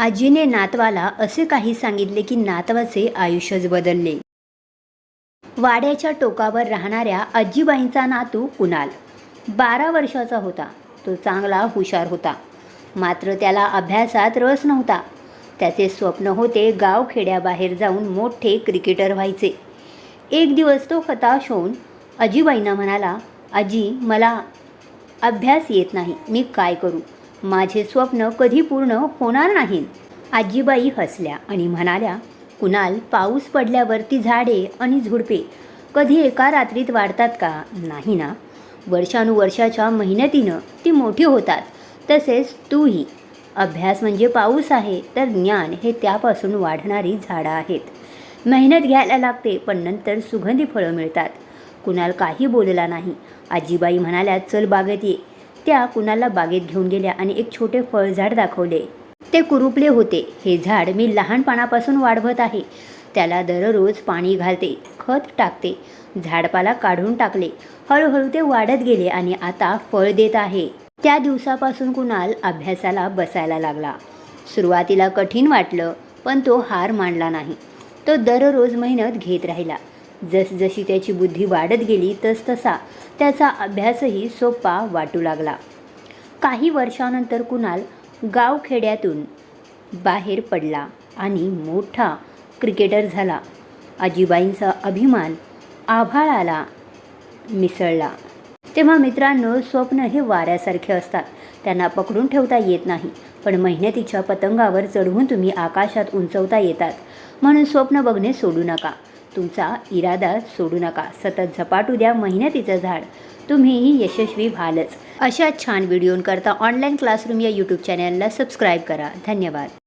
आजीने नातवाला असे काही सांगितले की नातवाचे आयुष्यच बदलले. वाड्याच्या टोकावर राहणाऱ्या आजीबाईंचा नातू कुणाल? बारा वर्षाचा होता. तो चांगला हुशार होता. मात्र त्याला अभ्यासात रस नव्हता. त्याचे स्वप्न होते गावखेड्याबाहेर जाऊन मोठे क्रिकेटर व्हायचे. एक दिवस तो हताश होऊन आजीबाईंना म्हणाला आजी मला अभ्यास येत नाही. मी काय करू? माझे स्वप्न कधी पूर्ण होणार नाही आजीबाई हसल्या आणि म्हणाल्या कुणाल पाऊस पडल्यावरती झाडे आणि झुडपे कधी एका रात्रीत वाढतात का? नाही ना. वर्षानुवर्षाच्या मेहनतीनं ती मोठी होतात. तसेच तूही. अभ्यास म्हणजे पाऊस आहे तर ज्ञान हे त्यापासून वाढणारी झाडं आहेत. मेहनत घ्यायला लागते पण नंतर सुगंधी फळं मिळतात. कुणाल काही बोलला नाही. आजीबाई म्हणाल्या चल बागेत ये. त्या कुणाला बागेत घेऊन गेल्या आणि एक छोटे फळझाड दाखवले. ते कुरुपले होते. हे झाड मी लहानपणापासून वाढवत आहे. त्याला दररोज पाणी घालते खत टाकते झाडपाला काढून टाकले. हळूहळू ते वाढत गेले आणि आता फळ देत आहे. त्या दिवसापासून कुणाल अभ्यासाला बसायला लागला. सुरुवातीला कठीण वाटलं पण तो हार मानला नाही. तो दररोज मेहनत घेत राहिला. जसजशी त्याची बुद्धी वाढत गेली तसतसा त्याचा अभ्यासही सोपा वाटू लागला. काही वर्षानंतर कुणाल गावखेड्यातून बाहेर पडला आणि मोठा क्रिकेटर झाला. आजीबाईंचा अभिमान आभाळाला मिसळला. तेव्हा मित्रांनो स्वप्न हे वाऱ्यासारखे असतात. त्यांना पकडून ठेवता येत नाही पण मेहनतीच्या पतंगावर चढवून तुम्ही आकाशात उंचवता येतात. म्हणून स्वप्न बघणे सोडू नका. तुमचा इरादा सोडू नका. सतत झपाटू द्या मेहनतीचं झाड. तुम्हीही यशस्वी व्हालच. अशा छान व्हिडिओंकरता ऑनलाईन क्लासरूम या यूट्यूब चॅनलला सबस्क्राईब करा. धन्यवाद.